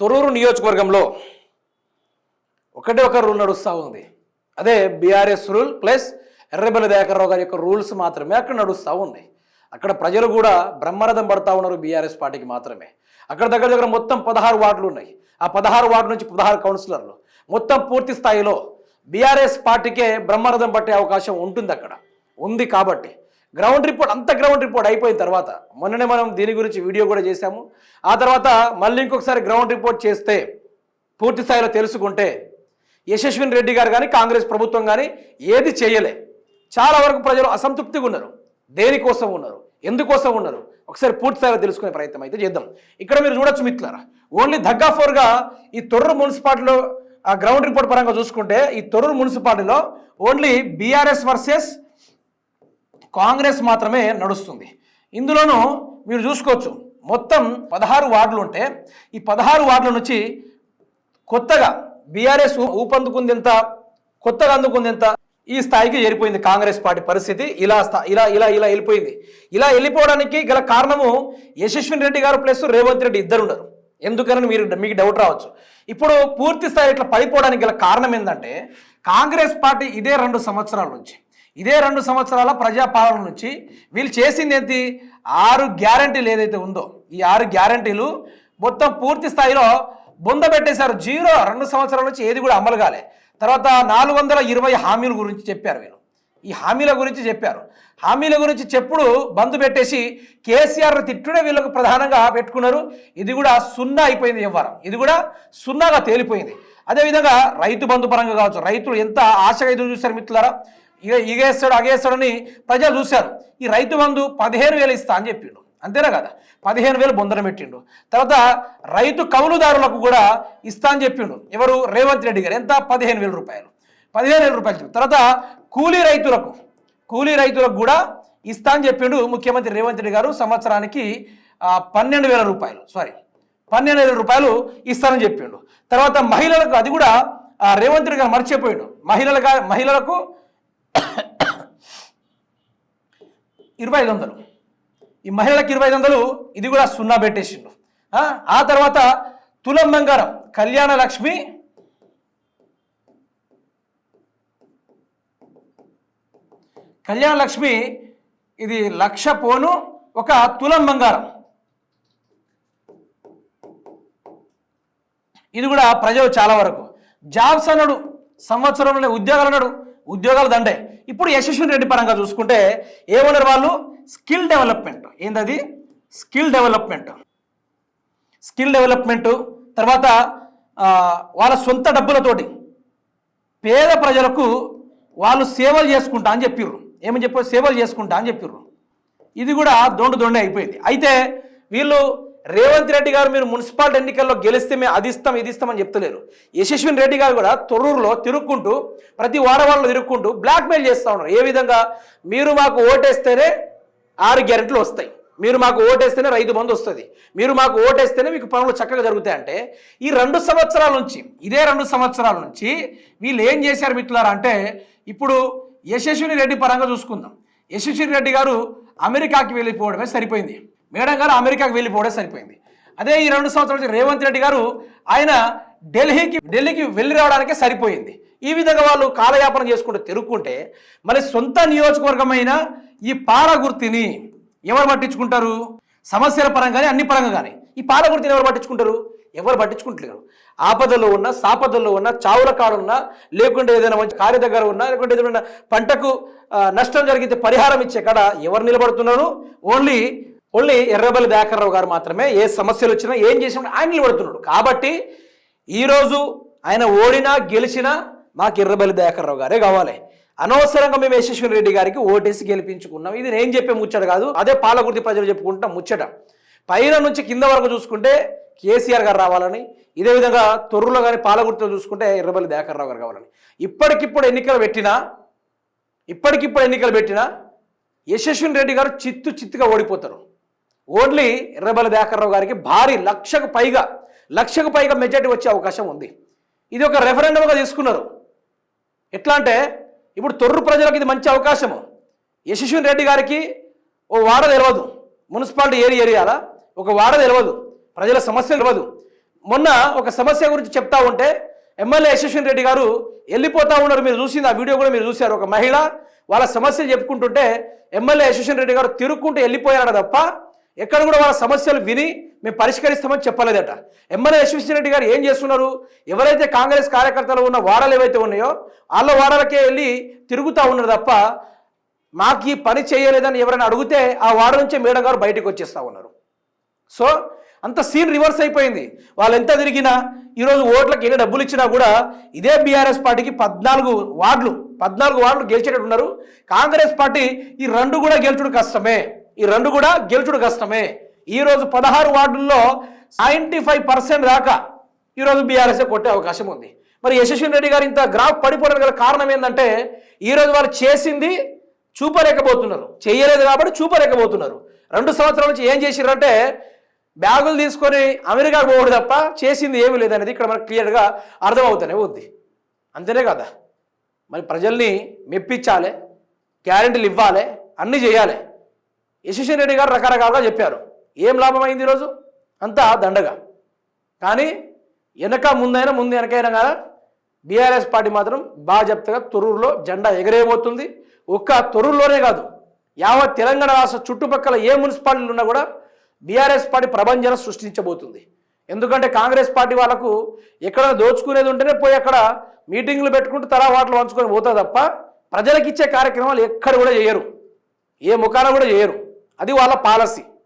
తొర్రూరు నియోజకవర్గంలో ఒకటే ఒక రూల్ నడుస్తూ ఉంది. అదే BRS rule plus Errabelli Dayakar Rao గారి యొక్క రూల్స్ మాత్రమే అక్కడ నడుస్తూ ఉన్నాయి అక్కడ ప్రజలు కూడా బ్రహ్మరథం పడతా ఉన్నారు బీఆర్ఎస్ పార్టీకి మాత్రమే. అక్కడ దగ్గర దగ్గర మొత్తం పదహారు వార్డులు ఉన్నాయి. ఆ పదహారు వార్డు నుంచి పదహారు కౌన్సిలర్లు. మొత్తం పూర్తి స్థాయిలో బీఆర్ఎస్ పార్టీకే బ్రహ్మరథం పట్టే అవకాశం ఉంటుంది అక్కడ. ఉంది కాబట్టి. గ్రౌండ్ రిపోర్ట్ అంత గ్రౌండ్ రిపోర్ట్ అయిపోయిన తర్వాత మొన్ననే మనం దీని గురించి వీడియో కూడా చేశాము. ఆ తర్వాత మళ్ళీ ఇంకొకసారి గ్రౌండ్ రిపోర్ట్ చేస్తే పూర్తి స్థాయిలో తెలుసుకుంటే యశస్విని రెడ్డి గారు కానీ కాంగ్రెస్ ప్రభుత్వం కానీ ఏది చేయలే. చాలా వరకు ప్రజలు అసంతృప్తిగా ఉన్నారు. దేనికోసం ఉన్నారు? ఎందుకోసం ఉన్నారు? ఒకసారి పూర్తి స్థాయిలో తెలుసుకునే ప్రయత్నం అయితే చేద్దాం. ఇక్కడ మీరు చూడొచ్చు మిత్రులారా ఓన్లీ దగ్గా ఫోర్గా ఈ తొర్రు మున్సిపాలిటీలో గ్రౌండ్ రిపోర్ట్ పరంగా చూసుకుంటే ఈ తొర్రు మున్సిపాలిటీలో ఓన్లీ బీఆర్ఎస్ వర్సెస్ కాంగ్రెస్ మాత్రమే నడుస్తుంది. ఇందులోనూ మీరు చూసుకోవచ్చు మొత్తం పదహారు వార్డులు ఉంటే ఈ పదహారు వార్డుల నుంచి కొత్తగా బీఆర్ఎస్ ఊపందుకుంది ఎంత కొత్తగా అందుకుంది ఎంత ఈ స్థాయికి చేరిపోయింది కాంగ్రెస్ పార్టీ పరిస్థితి. ఇలా స్థా ఇలా ఇలా ఇలా వెళ్ళిపోయింది. ఇలా వెళ్ళిపోవడానికి గల కారణము యశస్విని రెడ్డి గారు ప్లస్ రేవంత్ రెడ్డి ఇద్దరు ఉన్నారు ఎందుకని మీరు మీకు డౌట్ రావచ్చు. ఇప్పుడు పూర్తి స్థాయి ఇట్లా పడిపోవడానికి గల కారణం ఏంటంటే కాంగ్రెస్ పార్టీ ఇదే రెండు సంవత్సరాల నుంచి. ఇదే రెండు సంవత్సరాల ప్రజాపాలన నుంచి వీళ్ళు చేసింది ఏంటి? ఆరు గ్యారంటీలు ఏదైతే ఉందో ఈ ఆరు గ్యారంటీలు మొత్తం పూర్తి స్థాయిలో బొంద పెట్టేశారు. జీరో రెండు సంవత్సరాల నుంచి ఏది కూడా అమలు కాలే. తర్వాత నాలుగు వందల ఇరవై హామీల గురించి చెప్పారు వీళ్ళు. ఈ హామీల గురించి చెప్పారు. హామీల గురించి చెప్పుడు బంద్ పెట్టేసి కేసీఆర్ తిట్టుడే వీళ్ళకు ప్రధానంగా పెట్టుకున్నారు. ఇది కూడా సున్నా అయిపోయింది వ్యవహారం. ఇది కూడా సున్నాగా తేలిపోయింది. అదేవిధంగా రైతు బంధు పరంగా కావచ్చు రైతులు ఎంత ఆశగా ఎదురు చూశారు మిత్రులారా? ఇగేస్తాడు అగేస్తాడని ప్రజలు చూశారు. ఈ రైతు బంధు పదిహేను వేలు ఇస్తా అని చెప్పిండు. అంతేనా కదా? పదిహేను వేలు బొందన పెట్టిండు. తర్వాత రైతు కౌలుదారులకు కూడా ఇస్తా అని చెప్పిండు. ఎవరు? రేవంత్ రెడ్డి గారు. ఎంత? పదిహేను వేల రూపాయలు. పదిహేను వేల రూపాయలు తర్వాత కూలీ రైతులకు కూలీ రైతులకు కూడా ఇస్తా అని చెప్పిండు ముఖ్యమంత్రి రేవంత్ రెడ్డి గారు. సంవత్సరానికి పన్నెండు వేల రూపాయలు. సారీ పన్నెండు వేల రూపాయలు ఇస్తానని చెప్పిండు. తర్వాత మహిళలకు అది కూడా రేవంత్ రెడ్డి గారు మర్చిపోయిండు. మహిళలుగా మహిళలకు ఇరవై ఐదు వందలు. ఈ మహిళలకు ఇరవై ఐదు వందలు ఇది కూడా సున్నా పెట్టేసిండు. ఆ, తర్వాత తులం బంగారం కళ్యాణ లక్ష్మి కళ్యాణ లక్ష్మి ఇది లక్ష పోను ఒక తులం బంగారం. ఇది కూడా ప్రజలు చాలా వరకు జాబ్స్ అన్నాడు సంవత్సరంలో ఉద్యోగాలు అన్నాడు ఉద్యోగాలు దండే. ఇప్పుడు యశస్విని రెడ్డి పరంగా చూసుకుంటే ఏమన్నారు వాళ్ళు? స్కిల్ డెవలప్మెంట్ ఏందది? స్కిల్ డెవలప్మెంట్ స్కిల్ డెవలప్మెంట్ తర్వాత వాళ్ళ సొంత డబ్బులతోటి పేద ప్రజలకు వాళ్ళు సేవలు చేసుకుంటా అని చెప్పిర్రు. ఏమని చెప్పారు? సేవలు చేసుకుంటా అని చెప్పిర్రు. ఇది కూడా దొండు దొండే అయిపోయింది. అయితే వీళ్ళు రేవంత్ రెడ్డి గారు మీరు మున్సిపాలిటీ ఎన్నికల్లో గెలిస్తే మేము అది ఇస్తాం ఇది ఇస్తామని చెప్తలేరు. యశస్విని రెడ్డి గారు కూడా తొర్రూరులో తిరుక్కుంటూ ప్రతి వాడవాళ్ళు తిరుక్కుంటూ బ్లాక్మెయిల్ చేస్తూ ఉన్నారు. ఏ విధంగా? మీరు మాకు ఓటేస్తేనే ఆరు గ్యారెంట్లు వస్తాయి. మీరు మాకు ఓటేస్తేనే రైతు బంధు వస్తుంది. మీరు మాకు ఓటేస్తేనే మీకు పనులు చక్కగా జరుగుతాయంటే ఈ రెండు సంవత్సరాల నుంచి ఇదే రెండు సంవత్సరాల నుంచి వీళ్ళు ఏం చేశారు మిత్రులారా అంటే ఇప్పుడు యశస్విని రెడ్డి పరంగా చూసుకుందాం. యశస్విని రెడ్డి గారు అమెరికాకి వెళ్ళిపోవడమే సరిపోయింది. మేడం గారు అమెరికాకి వెళ్ళిపోవడం సరిపోయింది. అదే ఈ రెండు సంవత్సరాల నుంచి రేవంత్ రెడ్డి గారు ఆయన ఢిల్లీకి ఢిల్లీకి వెళ్ళి రావడానికే సరిపోయింది. ఈ విధంగా వాళ్ళు కాలయాపన చేసుకుంటూ తిరుక్కుంటే మరి సొంత నియోజకవర్గమైన ఈ పాలగుర్తిని ఎవరు పట్టించుకుంటారు? సమస్యల పరంగా కానీ అన్ని పరంగా కానీ ఈ పాలగుర్తిని ఎవరు పట్టించుకుంటారు? ఎవరు పట్టించుకుంటలేరు. ఆపదలో ఉన్న సాపదల్లో ఉన్న చావుల కాడు ఉన్నా లేకుంటే ఏదైనా మంచి కార్య దగ్గర ఉన్నా లేకుంటే ఏదైనా పంటకు నష్టం జరిగితే పరిహారం ఇచ్చే కాడ ఎవరు నిలబడుతున్నారు? ఓన్లీ ఓన్లీ ఎర్రబల్లి దయాకర్రావు గారు మాత్రమే ఏ సమస్యలు వచ్చినా ఏం చేసినా ఆయన నిలబడుతున్నాడు. కాబట్టి ఈరోజు ఆయన ఓడినా గెలిచినా మాకు ఎర్రబల్లి దయాకర్రావు గారే కావాలి. అనవసరంగా మేము యశస్విని రెడ్డి గారికి ఓటేసి గెలిపించుకున్నాం. ఇది నేను చెప్పే ముచ్చట కాదు అదే పాలకుర్తి ప్రజలు చెప్పుకుంటాం ముచ్చట. పైన నుంచి కింద వరకు చూసుకుంటే కేసీఆర్ గారు రావాలని ఇదే విధంగా తొర్రులో కానీ పాలగుర్తిలో చూసుకుంటే ఎర్రబల్లి దయాకర్రావు గారు కావాలని. ఇప్పటికిప్పుడు ఎన్నికలు పెట్టినా ఇప్పటికిప్పుడు ఎన్నికలు పెట్టినా యశస్విని రెడ్డి గారు చిత్తు చిత్తుగా ఓడిపోతారు. ఓన్లీ ఎర్రబల్లి దయాకర్రావు గారికి భారీ లక్షకు పైగా లక్షకు పైగా మెజార్టీ వచ్చే అవకాశం ఉంది. ఇది ఒక రెఫరెండంగా తీసుకున్నారు. ఎట్లా అంటే ఇప్పుడు తొర్రు ప్రజలకు ఇది మంచి అవకాశము యశస్విన్ రెడ్డి గారికి ఓ వాడ తెలియదు మున్సిపాలిటీ ఏరి ఏరియాల? ఒక వాడ తెలియదు ప్రజల సమస్య తెలియదు మొన్న ఒక సమస్య గురించి చెప్తా ఉంటే ఎమ్మెల్యే యశస్విన్ రెడ్డి గారు వెళ్ళిపోతా ఉన్నారు. మీరు చూసింది ఆ వీడియో కూడా మీరు చూశారు. ఒక మహిళ వాళ్ళ సమస్యలు చెప్పుకుంటుంటే ఎమ్మెల్యే యశస్విన్ రెడ్డి గారు తిరుక్కుంటూ వెళ్ళిపోయారట తప్ప ఎక్కడ కూడా వాళ్ళ సమస్యలు విని మేము పరిష్కరిస్తామని చెప్పలేదట. ఎమ్మెల్యే యశస్విని గారు ఏం చేస్తున్నారు? ఎవరైతే కాంగ్రెస్ కార్యకర్తలు ఉన్న వాడలు ఏవైతే ఉన్నాయో వాళ్ళ వాడలకే వెళ్ళి తిరుగుతూ ఉన్నారు తప్ప మాకు ఈ పని చేయలేదని ఎవరైనా అడిగితే ఆ వాడ నుంచే మేడం గారు బయటకు వచ్చేస్తూ ఉన్నారు. సో అంత సీన్ రివర్స్ అయిపోయింది. వాళ్ళు ఎంత తిరిగినా ఈరోజు ఓట్లకు ఎన్ని డబ్బులు ఇచ్చినా కూడా ఇదే బీఆర్ఎస్ పార్టీకి పద్నాలుగు వార్డులు పద్నాలుగు వార్డులు గెలిచేటట్టున్నారు కాంగ్రెస్ పార్టీ ఈ రెండు కూడా గెలిచడం కష్టమే. ఈ రెండు కూడా గెలుచుడు కష్టమే. ఈరోజు పదహారు వార్డుల్లో నైంటీ ఫైవ్ పర్సెంట్ దాకా ఈరోజు బీఆర్ఎస్ కొట్టే అవకాశం ఉంది. మరి యశస్విని రెడ్డి గారు ఇంత గ్రాఫ్ పడిపోవడానికి గల కారణం ఏంటంటే ఈరోజు వాళ్ళు చేసింది చూపలేకపోతున్నారు. చేయలేదు కాబట్టి చూపలేకపోతున్నారు. రెండు సంవత్సరాల నుంచి ఏం చేసిరంటే బ్యాగులు తీసుకొని అమెరికా పోవడం తప్ప చేసింది ఏమీ లేదనేది ఇక్కడ మనకు క్లియర్గా అర్థమవుతూనే ఉంది. అంతేనే కదా? మరి ప్రజల్ని మెప్పించాలి గ్యారెంటీలు ఇవ్వాలి అన్నీ చేయాలి. యశస్వి రెడ్డి గారు రకరకాలుగా చెప్పారు. ఏం లాభమైంది ఈరోజు? అంతా దండగా. కానీ వెనక ముందైనా ముందు వెనకైనా కదా బీఆర్ఎస్ పార్టీ మాత్రం బాగా తొరూరులో జెండా ఎగరేయబోతుంది. ఒక్క తొరూరులోనే కాదు యావత్ తెలంగాణ రాష్ట్ర చుట్టుపక్కల ఏ మున్సిపాలిటీలు ఉన్నా కూడా బీఆర్ఎస్ పార్టీ ప్రభంజన సృష్టించబోతుంది. ఎందుకంటే కాంగ్రెస్ పార్టీ వాళ్ళకు ఎక్కడ దోచుకునేది ఉంటేనే పోయి అక్కడ మీటింగ్లు పెట్టుకుంటూ తలా వాటలు పంచుకొని పోతుంది తప్ప ప్రజలకు ఇచ్చే కార్యక్రమాలు ఎక్కడ కూడా చేయరు. ఏ ముఖాన కూడా చేయరు. అది వాళ్ళ పాలసీ.